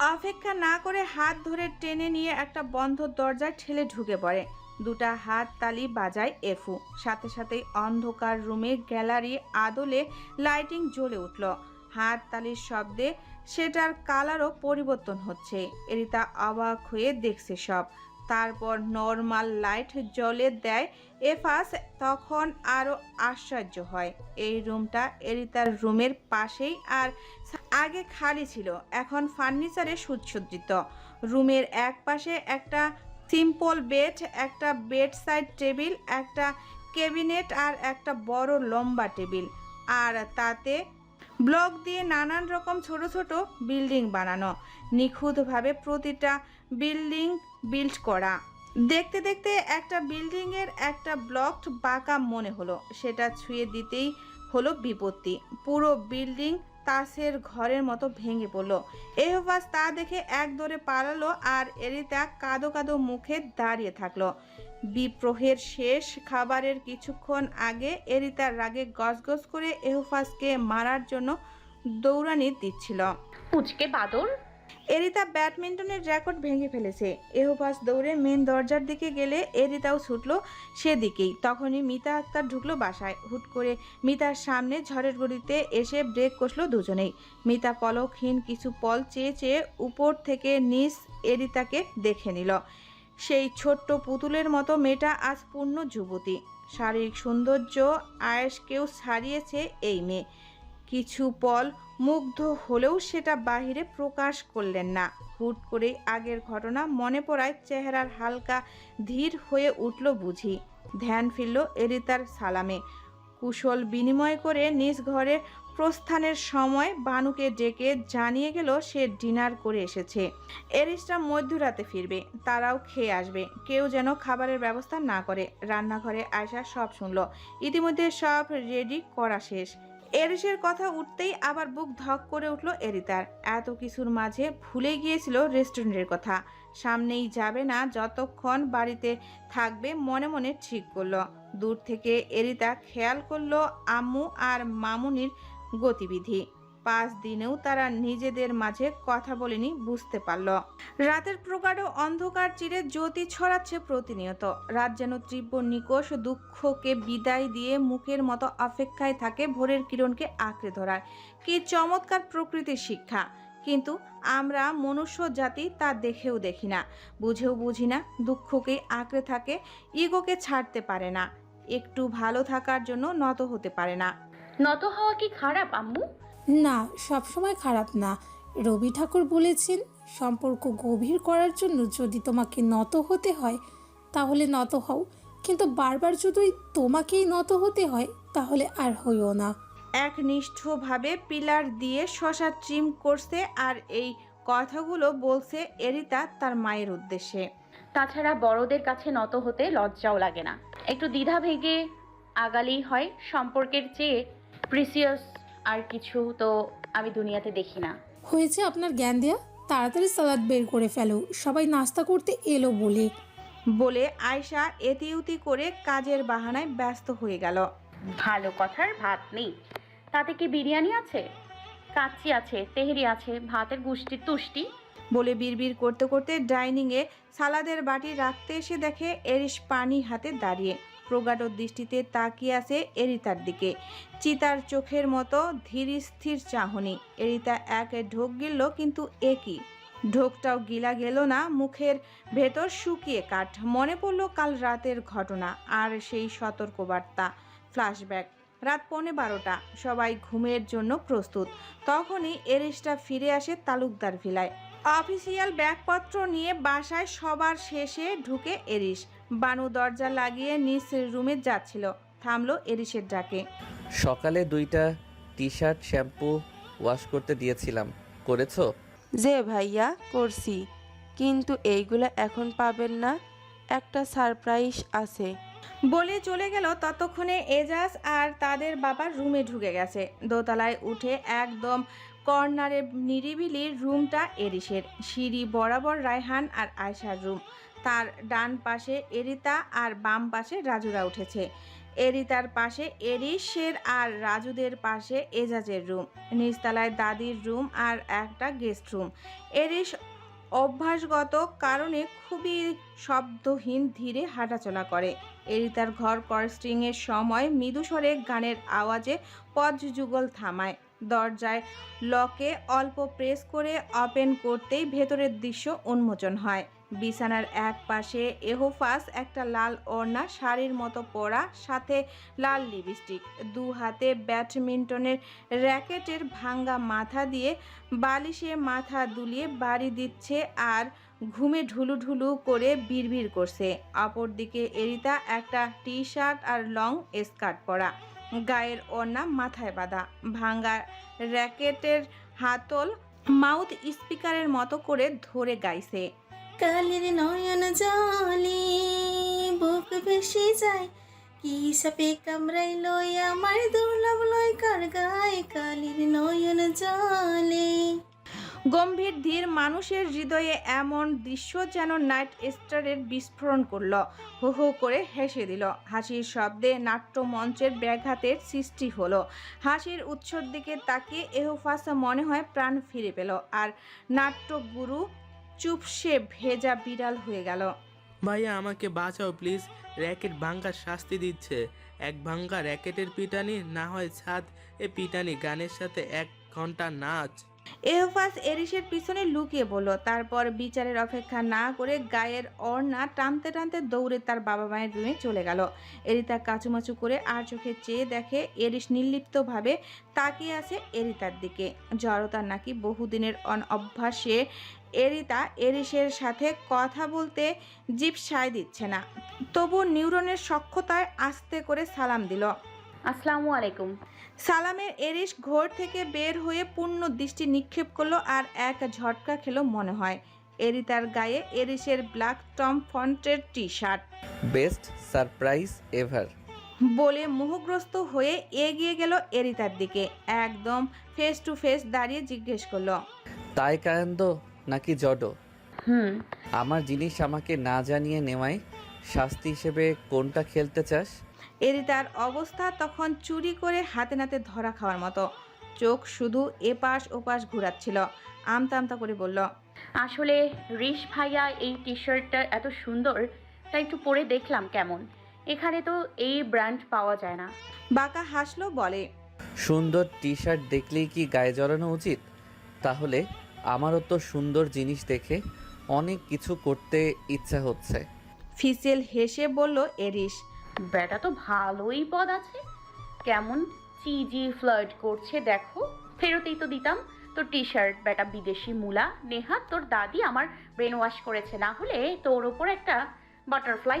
অপেক্ষা না করে হাত ধরে টেনে নিয়ে একটা বন্ধ দরজায় ঠেলে ঢুকে পড়ে। দুটা হাত তালি বাজায় এফু। সাথে সাথেই অন্ধকার রুমে গ্যালারি আদলে লাইটিং জ্বলে উঠল। হাত তালির শব্দে সেটার কালারও পরিবর্তন হচ্ছে। এরিতা অবাক হয়ে দেখছে সব। তারপর নর্মাল লাইট জ্বলে দেয়। এফাস তখন আরও আশ্চর্য হয়। এই রুমটা এরিতার রুমের পাশেই আর আগে খালি ছিল। এখন ফার্নিচারে সুসজ্জিত। রুমের এক পাশে একটা সিম্পল বেড একটা বেড সাইড টেবিল একটা ক্যাবিনেট আর একটা বড় লম্বা টেবিল আর তাতে ব্লক দিয়ে নানান রকম ছোট ছোট বিল্ডিং বানানো। নিখুঁতভাবে প্রতিটা বিল্ডিং বিল্ড করা। দেখতে দেখতে একটা বিল্ডিংয়ের একটা ব্লক বাঁকা মনে হলো। সেটা ছুঁয়ে দিতেই হলো বিপত্তি। পুরো বিল্ডিং তাসের ঘরের মতো ভেঙে পড়ল। এহবাস তা দেখে এক দৌড়ে পালালো আর এরিতা কাদো কাদো মুখে দাঁড়িয়ে থাকল। বিপ্রহের শেষ খাবারের কিছুক্ষণ আগে এরিতার রাগে গজগজ করে এহফাসকে মারার জন্য দৌড়ানি দিচ্ছিল। পুচকে বাদর? এরিতা ব্যাডমিন্টনের রেকর্ড ভেঙে ফেলেছে। এহোপাস দৌড়ে মেন দরজার দিকে গেলে এরিতাও ছুটলো সেদিকেই। তখনই মিতা আক্তার ঢুকলো বাসায়। হুট করে মিতার সামনে ঝড়ের গড়িতে এসে ব্রেক কষলো দুজনেই। মিতা পলকহীন কিছু পল চেয়ে চেয়ে উপর থেকে নিচ এরিতাকে দেখে নিল। সেই ছোট্ট পুতুলের মতো মেয়েটা আজ পূর্ণ যুবতী। শারীরিক সৌন্দর্য আয়েসকেও ছাড়িয়েছে এই মেয়ে। কিছু পল মুগ্ধ হলেও সেটা বাহিরে প্রকাশ করলেন না। হুট করেই আগের ঘটনা মনে পড়ায় চেহারার হালকা ধীর হয়ে উঠল বুঝি। ধ্যান ফিরল এরিতার সালামে। কুশল বিনিময় করে নিজ ঘরে প্রস্থানের সময় বানুকে ডেকে জানিয়ে গেল সে ডিনার করে এসেছে। এরিসটা মধ্যরাতে ফিরবে, তারাও খেয়ে আসবে। কেউ যেন খাবারের ব্যবস্থা না করে। রান্নাঘরে আয়সা সব শুনল। ইতিমধ্যে সব রেডি করা শেষ। এরিসের কথা উঠতেই আবার বুক ধক করে উঠল এরিতার। এত কিছুর মাঝে ভুলে গিয়েছিল রেস্টুরেন্টের কথা। সামনেই যাবে না, যতক্ষণ বাড়িতে থাকবে মনে মনে ঠিক করল। দূর থেকে এরিতা খেয়াল করল আম্মু আর মামুনির গতিবিধি। পাঁচ দিনেও তারা নিজেদের মাঝে কথা বলেনি, বুঝতে পারল। রাতের প্রগাঢ় অন্ধকার চিরে জ্যোতি ছড়াচ্ছে প্রতিনিয়ত। রাত যেন তীব্র নিকোষ দুঃখকে বিদায় দিয়ে মুখের মতো অপেক্ষায় থাকে ভোরের কিরণকে আঁকড়ে ধরার কি চমৎকার প্রকৃতির শিক্ষা। কিন্তু আমরা মনুষ্য জাতি তা দেখেও দেখি না, বুঝেও বুঝি না দুঃখকেই আঁকড়ে থাকে, ইগোকে ছাড়তে পারে না। একটু ভালো থাকার জন্য নত হতে পারে না। নত হওয়া কি খারাপ আম্মু? না সবসময় খারাপ না। রবি ঠাকুর বলেছেন সম্পর্ক গভীর করার জন্য যদি তোমাকে নত হতে হয় তাহলে নত হও। কিন্তু বারবার যদি তোমাকেই নত হতে হয় তাহলে আর হইও না। একনিষ্ঠভাবে পিলার দিয়ে শশা ট্রিম করছে আর এই কথাগুলো বলছে এরিতা তার মায়ের উদ্দেশ্যে। তাছাড়া বড়দের কাছে নত হতে লজ্জাও লাগে না। একটু দ্বিধা ভেঙে আগালেই হয় সম্পর্কের চেয়ে প্রিসিয়াস আর কিছু তো আমি দুনিয়াতে দেখি না। হয়েছে আপনার জ্ঞান দেয়া? তাড়াতাড়ি সালাদ বের করে ফেলো। সবাই নাস্তা করতে এলো বলে। বলে আয়শা এতিউতি করে কাজের বাহানায় ব্যস্ত হয়ে গেল। ভালো কথার ভাত নেই। তাতে কি বিরিয়ানি আছে? কাচ্চি আছে তেহরি আছে ভাতের গুষ্টি তুষ্টি। বলে বিড়বিড় করতে করতে ডাইনিংয়ে সালাদের বাটি রাখতে এসে দেখে এরিশ পানি হাতে দাঁড়িয়ে প্রগাঢ় দৃষ্টিতে তাকিয়ে আছে এরিতার দিকে। চিতার চোখের মতো ধীর স্থির চাহনি। এরিতা এক ঢোক গিলল, কিন্তু একই ঢোকটাও গিলা গেল না, মুখের ভেতর শুকিয়ে কাঠ। মনে পড়ল কাল রাতের ঘটনা, আর সেই সতর্কবার্তা। ফ্ল্যাশব্যাক, রাত পৌনে বারোটা, সবাই ঘুমের জন্য প্রস্তুত। তখনই এরিসটা ফিরে আসে তালুকদার ভিলায়। অফিসিয়াল ব্যাগপত্র নিয়ে বাসায় সবার শেষে ঢুকে এরিস বানু দরজা লাগিয়ে নিজ রুমে যাচ্ছিল। থামলো এরিসের ডাকে। সকালে দুইটা টি শার্ট শ্যাম্পু ওয়াশ করতে দিয়েছিলাম। করেছ? যে ভাইয়া করছি। কিন্তু এইগুলো এখন পাবেন না। একটা সারপ্রাইজ আছে। বলে চলে গেল ততক্ষণে এজাজ আর তাদের বাবার রুমে ঢুকে গেছে। দোতলায় উঠে একদম কর্নারে নিরিবিলি রুমটা এরিসের। সিঁড়ি বরাবর রায়হান আর আয়সার রুম। তার ডান পাশে এরিতা আর বাম পাশে রাজুরা উঠেছে। এরিতার পাশে এরিসের আর রাজুদের পাশে এজাজের রুম। নিচতলায় দাদির রুম আর একটা গেস্ট রুম। এরিস অভ্যাসগত কারণে খুবই শব্দহীন ধীরে হাঁটাচলা করে। এরিতার ঘর কর্স্টিংয়ের সময় মৃদুস্বরে গানের আওয়াজে পজ যুগল থামায়। দরজায় লকে অল্প প্রেস করে ওপেন করতেই ভেতরের দৃশ্য উন্মোচন হয়। বিছানার এক পাশে এহোফাস একটা লাল ওড়না, শাড়ির মতো পরা, সাথে লাল লিপস্টিক। দু হাতে ব্যাডমিন্টনের র্যাকেটের ভাঙ্গা মাথা দিয়ে বালিশে মাথা দুলিয়ে বাড়ি দিচ্ছে আর ঘুমে ঢুলু ঢুলু করে বিড়বিড় করছে। অপরদিকে এরিতা একটা টি শার্ট আর লং স্কার্ট পরা। গায়ের ওড়না মাথায় বাঁধা। ভাঙ্গা র্যাকেটের হাতল মাউথ স্পিকারের মতো করে ধরে গাইছে। কালের নয়ন জলে, বুক ভেসে যায়। কি সাপে কামড়াই লই আমার দুর্লভ লয় কার গায়ে কালের নয়ন জলে। গম্ভীর ধীর মানুষের হৃদয়ে এমন দৃশ্য যেন নাইট স্টারের বিস্ফোরণ করল। হো হো করে হেসে দিল। হাসির শব্দে নাট্যমঞ্চের ব্যাঘাতের সৃষ্টি হলো। হাসির উৎসর দিকে তাকিয়ে এহোফাস মনে হয় প্রাণ ফিরে পেল। আর নাট্যগুরু চুপসে ভেজা বিড়াল হয়ে গেল। ভাইয়া আমাকে বাঁচাও প্লিজ। র্যাকেট ভাঙ্গার শাস্তি দিচ্ছে। এক ভাঙ্গা র্যাকেটের পিটানি না হয় ছাদ এ পিটানি গানের সাথে এক ঘণ্টা নাচ। এহফাস এরিসের পিছনে লুকিয়ে বলল তারপর বিচারের অপেক্ষা না করে গায়ের ওড়না টানতে টানতে দৌড়ে তার বাবা মায়ের রুমে চলে গেল। এরিতা কাচুমাচু করে আর চোখে চেয়ে দেখে এরিস নির্লিপ্তভাবে তাকিয়ে আছে এরিতার দিকে। জড়তার নাকি বহুদিনের অন অভ্যাসে এরিতা এরিসের সাথে কথা বলতে জিপ সায় দিচ্ছে না। তবু নিউরনের সক্ষতায় আস্তে করে সালাম দিল। আসসালামু আলাইকুম। সালামের এরিস ঘোর থেকে বের হয়ে পূর্ণ দৃষ্টি নিক্ষেপ করল আর এক ঝটকা খেলো মনে হয়। এরিতার গায়ে এরিসের ব্ল্যাক টম ফন্টের T shirt best surprise ever. বলে মোহগ্রস্ত হয়ে এগিয়ে গেল এরিতার দিকে। একদম ফেস টু ফেস দাঁড়িয়ে জিজ্ঞেস করল। তাই কায়ন্দ নাকি জডো? হুম। আমার জিনিস আমাকে না জানিয়ে নেওয়ায় শাস্তি হিসেবে কোনটা খেলতে চাস? এরিতার অবস্থা তখন চুরি করে হাতে নাতে ধরা খাওয়ার মতো। চোখ শুধু এপাশ ওপাশ ঘুরাচ্ছিল। আমতা আমতা করে বলল আসলে রিশ ভাইয়া এই টি শার্টটা এত সুন্দর তাই একটু পরে দেখলাম কেমন। এখানে তো এই ব্র্যান্ড পাওয়া যায় না। বাঁকা হাসলো বলে সুন্দর টি শার্ট দেখলেই কি গায়ে জড়ানো উচিত? তাহলে আমারও তো সুন্দর জিনিস দেখে অনেক কিছু করতে ইচ্ছা হচ্ছে। ফিসেল হেসে বলল এরিস ব্যাটা তো ভালোই পদ আছে। কেমন চিজি ফ্লার্ট করছে দেখো। ফেরতেই তো দিতাম। তোর টি শার্ট বেটা বিদেশি মুলা। নেহা তোর দাদি আমার ব্রেন ওয়াশ করেছে। না হলে তোর ওপর একটা বাটারফ্লাই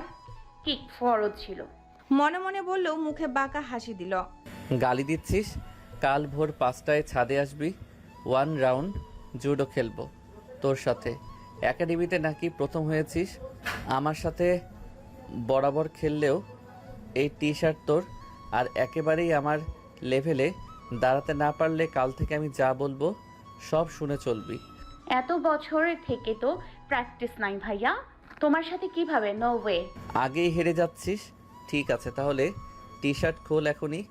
কিক ফরজ ছিল। মনে মনে বললেও মুখে বাঁকা হাসি দিল। গালি দিচ্ছিস? কাল ভোর পাঁচটায় ছাদে আসবি। ওয়ান রাউন্ড জুডো খেলব। তোর সাথে। একাডেমিতে নাকি প্রথম হয়েছিস। আমার সাথে বরাবর খেললেও এই টি শার্ট তোর আর একেবারেই আমার লেভেলে দাঁড়াতে না পারলে কাল থেকে আমি যা বলব সব শুনে চলবি। এত বছরের থেকে তো প্র্যাকটিস নাই ভাইয়া। তোমার সাথে কীভাবে? নো ওয়ে আগেই হেরে যাচ্ছিস। ঠিক আছে তাহলে টি শার্ট খোল এখনই।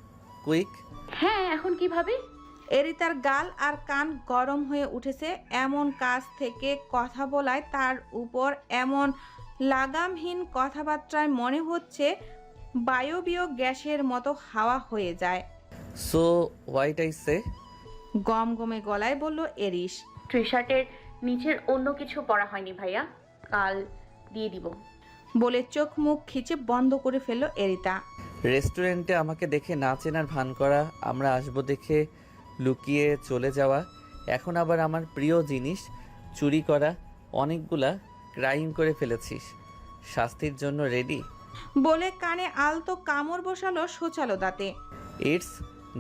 কুইক হ্যাঁ এখন কীভাবে? এরিতার গাল আর কান গরম হয়ে উঠেছে। এমন কাজ থেকে কথা বলায় তার উপর এমন লাগামহীন কথাবার্তায় মনে হচ্ছে বায়বীয় গ্যাসের মতো হাওয়া হয়ে যায়। সো হোয়াইট আই সে গম গমে গলায় বলল এরিস টি শার্টের নিচের অন্য কিছু পরা হয়নি ভাইয়া। কাল দিয়ে দিব। বলে চোখ মুখ খিচে বন্ধ করে ফেলল এরিতা। রেস্টুরেন্টে আমাকে দেখে না চেনার ভান করা আমরা আসব দেখে লুকিয়ে চলে যাওয়া এখন আবার আমার প্রিয় জিনিস চুরি করা অনেকগুলা ক্রাইম করে ফেলেছিস। শাস্তির জন্য রেডি বলে কানে আলতো কামড় বসালো সোচালো দাঁতে it's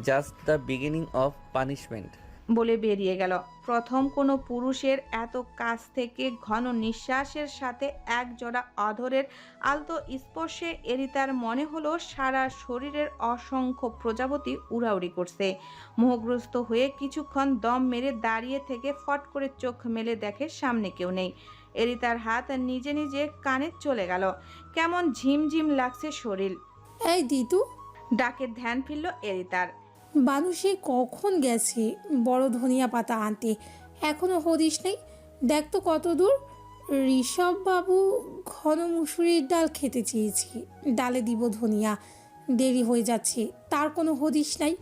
just the beginning of punishment বলে বেরিয়ে গেল। প্রথম কোনো পুরুষের এত কাছ থেকে ঘন নিঃশ্বাসের সাথে এক জোড়া অধরের আলতো স্পর্শে এরিতার মনে হলো সারা শরীরের অসংখ্য প্রজাপতি উড়াউড়ি করছে। মোহগ্রস্ত হয়ে কিছুক্ষণ দম মেরে দাঁড়িয়ে থেকে ফট করে চোখ মেলে দেখে সামনে কেউ নেই। এরিতার হাত নিজে নিজে কানে চলে গেল। কেমন ঝিমঝিম লাগছে শরীর। এই দিদু ডাকে ধ্যান ফিরল এরিতার বানু সে কখন গেছে বড় ধনিয়া পাতা আনতে? এখনও হদিস নেই। দেখ তো কত দূর। ঋষভবাবু ঘন মুসুরির ডাল খেতে চেয়েছি। ডালে দিব ধনিয়া। দেরি হয়ে যাচ্ছে। তার কোনো হদিস নাই।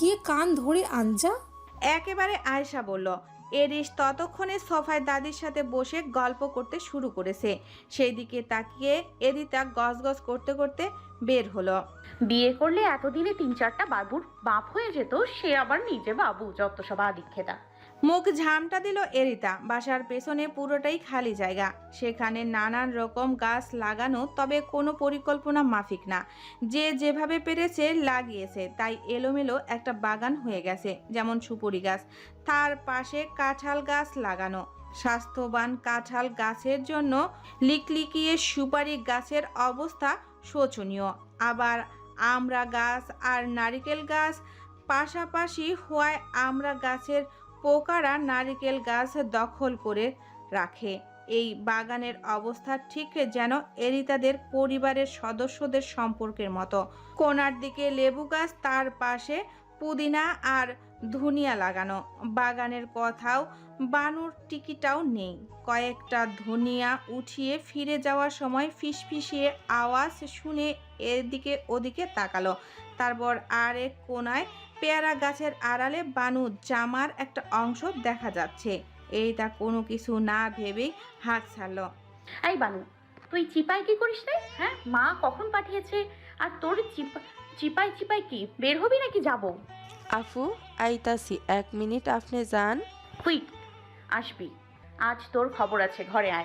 গিয়ে কান ধরে আনজা একেবারে আয়সা বলল এরিস ততক্ষণে সোফায় দাদির সাথে বসে গল্প করতে শুরু করেছে। সেই দিকে তাকিয়ে এরিতা গজগজ করতে করতে বের হলো। বিয়ে করলে এতদিনে তিন চারটা বাবুর বাপ হয়ে যেত, সে আবার নিজে বাবু, যত সব আদিক্ষেতা। মুখ ঝামটা দিল এরিতা। বাসার পেছনে পুরোটাই খালি জায়গা। সেখানে নানান রকম গাছ লাগানো, তবে কোনো পরিকল্পনা মাফিক না। যে যেভাবে পেরেছে লাগিয়েছে, তাই এলোমেলো একটা বাগান হয়ে গেছে, যেমন সুপুরি গাছ। তার পাশে কাঁঠাল গাছ লাগানো। স্বাস্থ্যবান কাঁঠাল গাছের জন্য লিকলিকিয়ে সুপারি গাছের অবস্থা শোচনীয়। আবার আমরা গাছ আর নারিকেল গাছ পাশাপাশি হওয়ায় আমরা গাছের পোকারা নারিকেল গাছ দখল করে রাখে। এই বাগানের অবস্থা ঠিক যেন এরিতাদের পরিবারের সদস্যদের সম্পর্কের মতো। কোনার দিকে লেবু গাছ, তার পাশে পুদিনা আর ধনিয়া লাগানো। বাগানের কথাও বানুর টিকিটাও নেই। কয়েকটা ধনিয়া উঠিয়ে ফিরে যাওয়ার সময় ফিসফিসিয়ে আওয়াজ শুনে এদিকে ওদিকে তাকালো। তারপর আর এক কোনায় পেয়ারা গাছের আড়ালে বানু জামার একটা অংশ দেখা যাচ্ছে। এই তা কোনো কিছু না ভেবেই হাঁক ছাড়ল। এই বানু তুই চিপাই কি করিস রে? হ্যাঁ? মা কখন পাঠিয়েছে? আর তোর চিপা চিপাই চিপাই কি? বের হবি নাকি যাব? আফু আইতাছি এক মিনিট আপনি যান। কুইক আসবি। আজ তোর খবর আছে ঘরে আয়।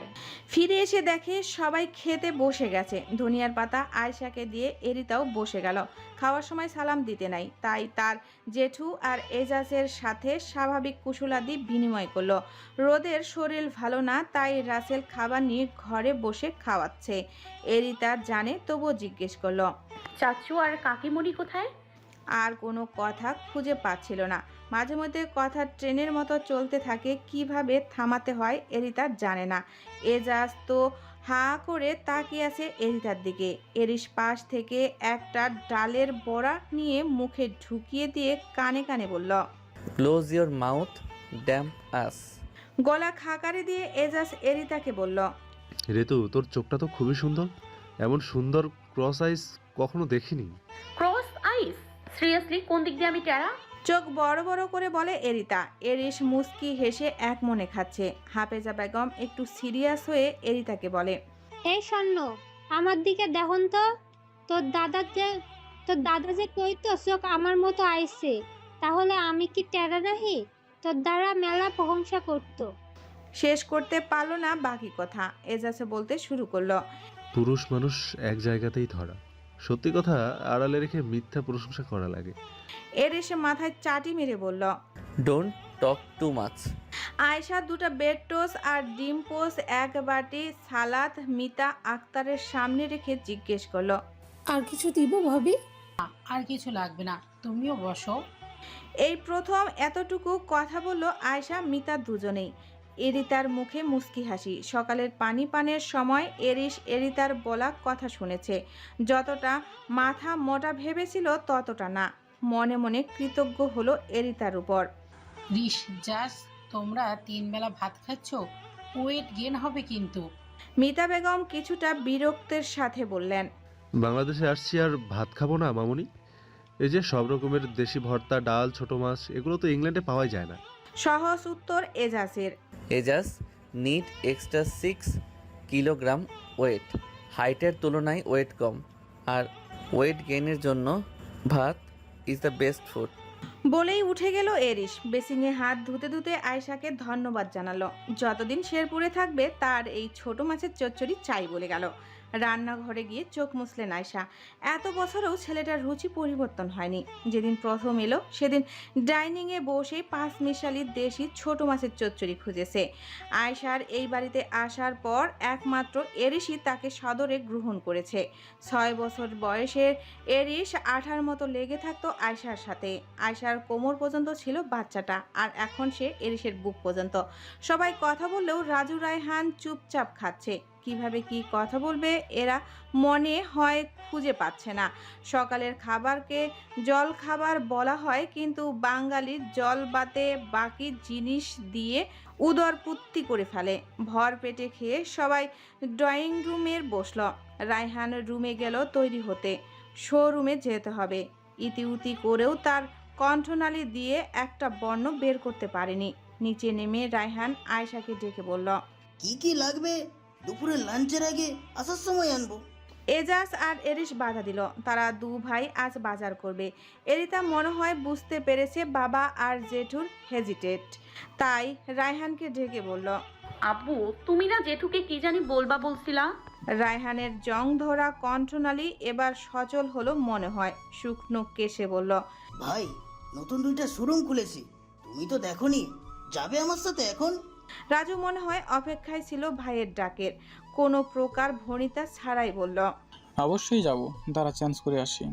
ফিরে এসে দেখে সবাই খেতে বসে গেছে। ধনিয়ার পাতা আয়শাকে দিয়ে এরিতাও বসে গেল। খাওয়ার সময় সালাম দিতে নাই। তাই তার জেঠু আর এজাজের সাথে স্বাভাবিক কুশলাদি বিনিময় করল। রোদের শরীর ভালো না তাই রাসেল খাবার নিয়ে ঘরে বসে খাওয়াচ্ছে। এরিতা জানে তবুও জিজ্ঞেস করল। চাচু আর কাকিমুড়ি কোথায়? আর কোনো কথা খুঁজে পাচ্ছিল না। মাঝে মধ্যে কথা ট্রেনের মতো চলতে থাকে কীভাবে থামাতে হয় এরিতা জানে না। এজাজ তো হা করে তাকিয়ে আছে এরিতার দিকে। এরিস পাশ থেকে একটা ডালের বড়া নিয়ে মুখে ঢুকিয়ে দিয়ে কানে কানে বলল close your mouth dumb ass গলা খাকারে দিয়ে এজাজ এরিতাকে বলল ঋতু তোর চোখটা তো খুবই সুন্দর। এমন সুন্দর ক্রস আইস কখনো দেখিনি। ক্রস আইস সিরিয়াসলি কোন দিক দিয়ে আমি টেরা? চোখ বড় বড় করে বলে এরিতা। এরিস মুস্কি হেসে এক মনে খাচ্ছে। হাফেজা বেগম একটু সিরিয়াস হয়ে এরিতাকে বলে এই স্বর্ণ আমার দিকে দেখুন তো। তোর দাদার যে তোর দাদা যে কইতো চোখ আমার মতো আইছে। তাহলে আমি কি টেরা নাহি তোর দ্বারা মেলা প্রশংসা করতো। শেষ করতে পারল না বাকি কথা। এজাসে বলতে শুরু করল পুরুষ মানুষ এক জায়গাতেই ধরা। সত্যি কথা আড়ালে রেখে মিথ্যা প্রশংসা করা লাগে। এর এসে মাথায় চাটি মেরে বলল ডোন্ট টক টু মাচ আয়সা দুটো বেড টোস আর ডিম পোস এক বাটি সালাদ মিতা আক্তারের সামনে রেখে জিজ্ঞেস করল আর কিছু দিব ভাবি? আর কিছু লাগবে না তুমিও বসো। এই প্রথম এতটুকু কথা বলল আয়সা মিতা দুজনেই। এরিতার মুখে মুস্কি হাসি। সকালের পানি পানের সময় এরিস এরিতার বলা কথা শুনেছে। যতটা মাথা মোটা ভেবেছিল ততটা না। মনে মনে কৃতজ্ঞ হলো এরিতার উপর। রিস জাস তোমরা তিন বেলা ভাত খাচ্ছ? ওয়েট গেন হবে কিন্তু। মিতা বেগম কিছুটা বিরক্তের সাথে বললেন বাংলাদেশে আসছি আর ভাত খাব না মামুনি? এই যে সব রকমের দেশি ভর্তা ডাল ছোট মাছ এগুলো তো ইংল্যান্ডে পাওয়াই যায় না। সহজ উত্তর এজাসের এজাস need extra six kilogram weight হাইটের তুলনায় ওয়েট কম। আর ওয়েট গেইনের জন্য ভাত ইজ দ্য বেস্ট ফুড বলেই উঠে গেল এরিশ। বেসিংয়ে হাত ধুতে ধুতে আয়শাকে ধন্যবাদ জানালো। যতদিন শেরপুরে থাকবে, তার এই ছোট মাছের চচ্চড়ি চাই বলে গেল। রান্নাঘরে গিয়ে চোখ মুছলেন আয়শা। এত বছরেও ছেলেটার রুচি পরিবর্তন হয়নি। যেদিন প্রথম এলো, সেদিন ডাইনিংয়ে বসে পাঁচ মিশালি দেশি ছোট মাছের চচ্চড়ি খুঁজেছে। আয়শার এই বাড়িতে আসার পর একমাত্র এরিসই তাকে সদরে গ্রহণ করেছে। ছয় বছর বয়সের এরিশ আঠার মতো লেগে থাকতো আয়শার সাথে। আয়শার কোমর পর্যন্ত ছিল বাচ্চাটা, আর এখন সে এরিশের বুক পর্যন্ত। সবাই কথা বললেও রাজু রায়হান চুপচাপ খাচ্ছে। কীভাবে কি কথা বলবে এরা মনে হয় খুঁজে পাচ্ছে না। সকালের খাবারকে জল খাবার বলা হয়, কিন্তু বাঙালির জল বাতে বাকি জিনিস দিয়ে উদরপুত্তি করে ফেলে। ভর পেটে খেয়ে সবাই ড্রয়িং রুমের বসল। রায়হান রুমে গেল তৈরি হতে। শোরুমে যেতে হবে। ইতিউতি করেও তার কণ্ঠনালী দিয়ে একটা বর্ণ বের করতে পারেনি। নিচে নেমে রায়হান আয়শাকে ডেকে বলল, কি কি লাগবে? দুপুরে লাঞ্চের আগে আসার সময় আনব। এজাজ আর এরিশ বাধা দিল। তারা দু ভাই আজ বাজার করবে। এরিতা মনে হয় বুঝতে পেরেছে বাবা আর জেঠুর হেজিটেট। তাই রায়হানকে ডেকে বলল আপু তুমি না জেঠুকে কি জানি বলবা বলছিলা? রায়হানের জং ধরা কণ্ঠনালী এবার সচল হলো মনে হয়। শুকনো কেশে বলল ভাই নতুন দুইটা শোরুম খুলেছি। তুমি তো দেখোনি। যাবে আমার সাথে এখন? রাজু মনে হয় অপেক্ষায় ছিল ভাইয়ের ডাকের। কোনো প্রকার ভনিতা ছাড়াই বলল অবশ্যই যাব দাঁড়া চান্স করে আসি।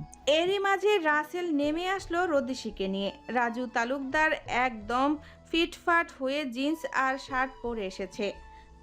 এরই মাঝে রাসেল নেমে আসলো রদিশিকে নিয়ে। রাজু তালুকদার একদম ফিটফাট হয়ে জিন্স আর শার্ট পরে এসেছে।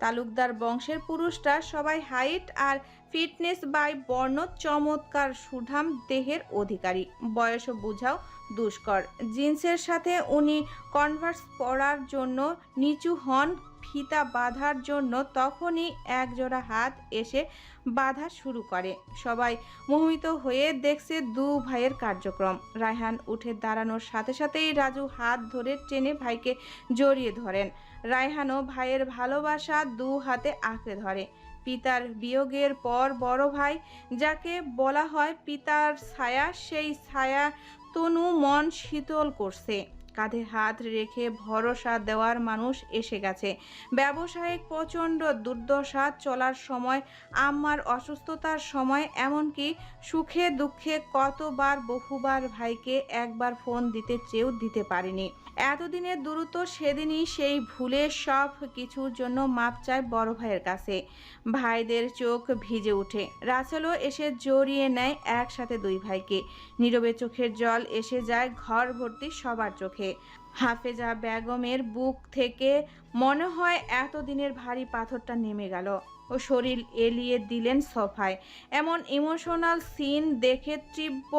তালুকদার বংশের পুরুষরা সবাই হাইট আর ফিটনেস বাই বর্ণ চমৎকার সুঠাম দেহের অধিকারী। বয়সও বুঝাও দুষ্কর। জিন্সের সাথে উনি কনভার্স পরার জন্য নিচু হন, ফিতা বাঁধার জন্য তখনই একজোড়া হাত এসে বাধা শুরু করে। সবাই মোহিত হয়ে দেখছে দু ভাইয়ের কার্যক্রম। রায়হান উঠে দাঁড়ানোর সাথে সাথেই রাজু হাত ধরে টেনে ভাইকে জড়িয়ে ধরেন। রায়হানও ভাইয়ের ভালোবাসা দু হাতে আঁকড়ে ধরে। পিতার বিয়োগের পর বড় ভাই, যাকে বলা হয় পিতার ছায়া, সেই ছায়া তনু মন শীতল করছে। কাঁধে হাত রেখে ভরসা দেওয়ার মানুষ এসে গেছে। ব্যবসায়িক প্রচণ্ড দুর্দশা চলার সময়, আম্মার অসুস্থতার সময়, এমনকি সুখে দুঃখে কতবার বহুবার ভাইকে একবার ফোন দিতে চেয়েও দিতে পারিনি। এতদিনের দূরত্ব সেদিনই সেই ভুলে সব কিছুর জন্য মাপ চায় বড় ভাইয়ের কাছে। ভাইদের চোখ ভিজে ওঠে। রাসেলও এসে জড়িয়ে নেয় একসাথে দুই ভাইকে। নীরবে চোখের জল এসে যায় ঘর ভর্তি সবার চোখে। হাফেজা বেগমের বুক থেকে মনে হয় এতদিনের ভারী পাথরটা নেমে গেল। ও শরীর এলিয়ে দিলেন সোফায়। এমন ইমোশনাল সিন দেখে তীব্র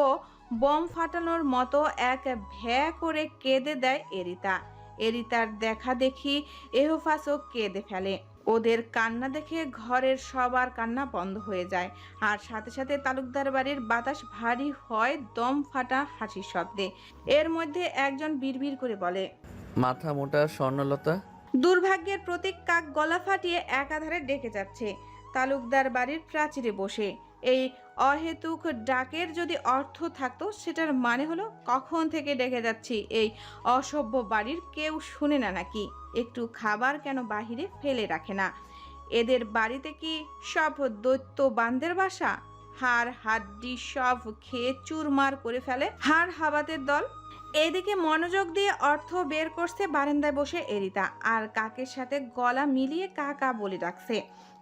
বম ফাটানোর মতো এক ভ্যা করে কেঁদে দেয় এরিতা। এরিতার দেখা দেখি এহোফাসও কেঁদে ফেলে। ওদের কান্না দেখে ঘরের সবার কান্না বন্ধ হয়ে যায়। আর সাথে সাথে তালুকদার বাড়ির বাতাস ভারী হয় দম ফাটা হাসির শব্দে। এর মধ্যে একজন বিড়বিড় করে বলে মাথা মোটা স্বর্ণলতা। দুর্ভাগ্যের প্রতীক কাক গলা ফাটিয়ে একাধারে ডেকে যাচ্ছে। তালুকদার বাড়ির প্রাচীরে বসে। এই অহেতুক ডাকের যদি অর্থ থাকতো, সেটার মানে হলো, কখন থেকে ডেকে যাচ্ছি? এই অসভ্য বাড়ির কেউ শুনে না নাকি? একটু খাবার কেন বাহিরে ফেলে রাখে না? এদের বাড়িতে কি সব দৈত্য বান্দের বাসা? হাড়, হাড্ডি সব খেয়ে চুরমার করে ফেলে হাড় হাবাতের দল? এদিকে মনোযোগ দিয়ে অর্থ বের করছে বারান্দায় বসে এরিতা, আর কাকের সাথে গলা মিলিয়ে কাকা বলে ডাকছে।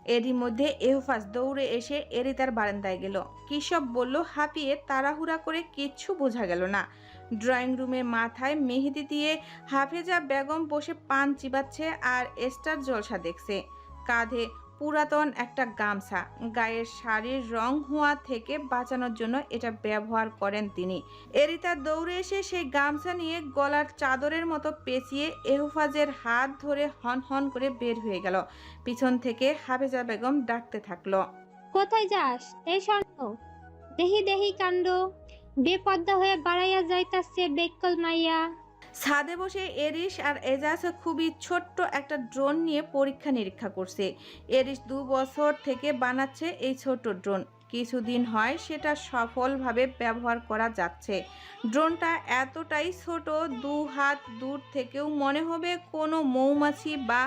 এরই মধ্যে এহফাজ দৌড়ে এসে এরিতার বারান্দায় গেল। কিসব বলল, হাঁপিয়ে তাড়াহুড়া করে কিচ্ছু বোঝা গেল না। ড্রয়িং রুমে মাথায় মেহেদি দিয়ে হাফেজা বেগম বসে পান চিবাচ্ছে আর এস্টার জলসা দেখছে। কাঁধে পুরাতন একটা গামছা। গায়ের শাড়ির রং হওয়া থেকে বাঁচানোর জন্য এটা ব্যবহার করেন তিনি। এরিতা দৌড়ে এসে সেই গামছা নিয়ে গলার চাদরের মতো পেঁচিয়ে এহফাজের হাত ধরে হন হন করে বের হয়ে গেল। পিছন থেকে হাফেজা বেগম ডাকতে থাকল। কোথায় যাস? এই স্বর্ণ দেহি দেহি কাণ্ড। বেপদ্দা হয়ে বাড়াইয়া যাইতাছে বেকল মাইয়া। ছাদে বসে এরিস আর এজাজ খুবই ছোট্ট একটা ড্রোন নিয়ে পরীক্ষা নিরীক্ষা করছে। এরিস দু বছর থেকে বানাচ্ছে এই ছোট ড্রোন। কিছুদিন হয় সেটা সফলভাবে ব্যবহার করা যাচ্ছে। ড্রোনটা এতটাই ছোট, দু হাত দূর থেকেও মনে হবে কোনো মৌমাছি বা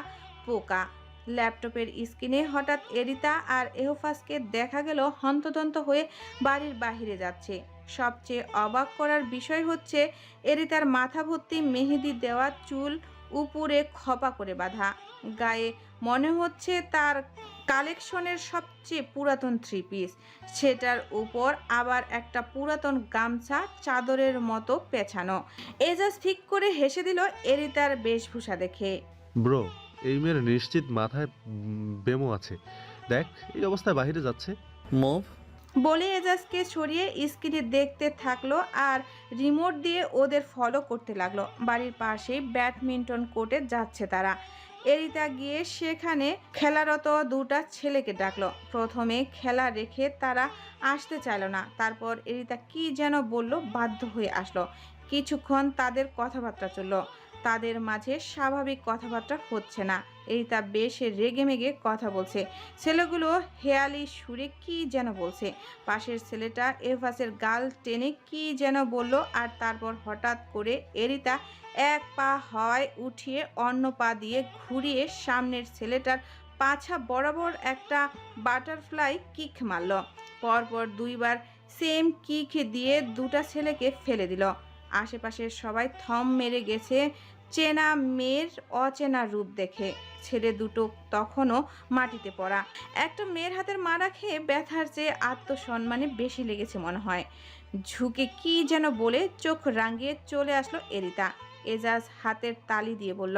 পোকা। ল্যাপটপের স্ক্রিনে হঠাৎ এরিতা আর এহোফাসকে দেখা গেল হন্তদন্ত হয়ে বাড়ির বাহিরে যাচ্ছে। সবচেয়ে অবাক করার বিষয় হচ্ছে এরিতার মাথা ভর্তি মেহেদি দেওয়া চুল উপরে খপা করে বাঁধা। গায়ে মনে হচ্ছে তার কালেকশনের সবচেয়ে পুরাতন থ্রি পিস সেটার উপর আবার একটা পুরাতন গামছা চাদরের মতো পেছানো। এজাজ ঠিক করে হেসে দিল এরিতার বেশভূষা দেখে। ব্রো এই মেয়ের নিশ্চিত মাথায় বেমো আছে। দেখ এই অবস্থায় বাইরে যাচ্ছে। মুভ বলে এজাজকে সরিয়ে স্ক্রিনে দেখতে থাকল আর রিমোট দিয়ে ওদের ফলো করতে লাগল। বাড়ির পাশেই ব্যাডমিন্টন কোর্টে যাচ্ছে তারা। এরিতা গিয়ে সেখানে খেলারত দুটা ছেলেকে ডাকলো। প্রথমে খেলা রেখে তারা আসতে চাইলো না। তারপর এরিতা কি যেন বলল, বাধ্য হয়ে আসলো। কিছুক্ষণ তাদের কথাবার্তা চলল। তাদের মাঝে স্বাভাবিক কথাবার্তা হচ্ছে না। এরিতা বেশ রেগে মেগে কথা বলছে। ছেলেগুলো হেয়ালি সুরে কি যেন বলছে। পাশের ছেলেটা এভাসের গাল টেনে কি যেন বলল আর তারপর হঠাৎ করে এরিতা এক পা হয় উঠিয়ে অন্য পা দিয়ে ঘুরিয়ে সামনের ছেলেটার পাছা বরাবর একটা বাটারফ্লাই কিক মারল। পরপর দুইবার সেম কিক দিয়ে দুটা ছেলেকে ফেলে দিল। আশেপাশের সবাই থম মেরে গেছে। চেনা মেয়ের অচেনা রূপ দেখে ছেলে দুটো তখনও মাটিতে পড়া। একটা মেয়ের হাতের মারা খেয়ে ব্যথার চেয়ে আত্মসম্মানে বেশি লেগেছে মনে হয়। ঝুঁকে কি যেন বলে চোখ রাঙিয়ে চলে আসলো এরিতা। এজাজ হাতের তালি দিয়ে বলল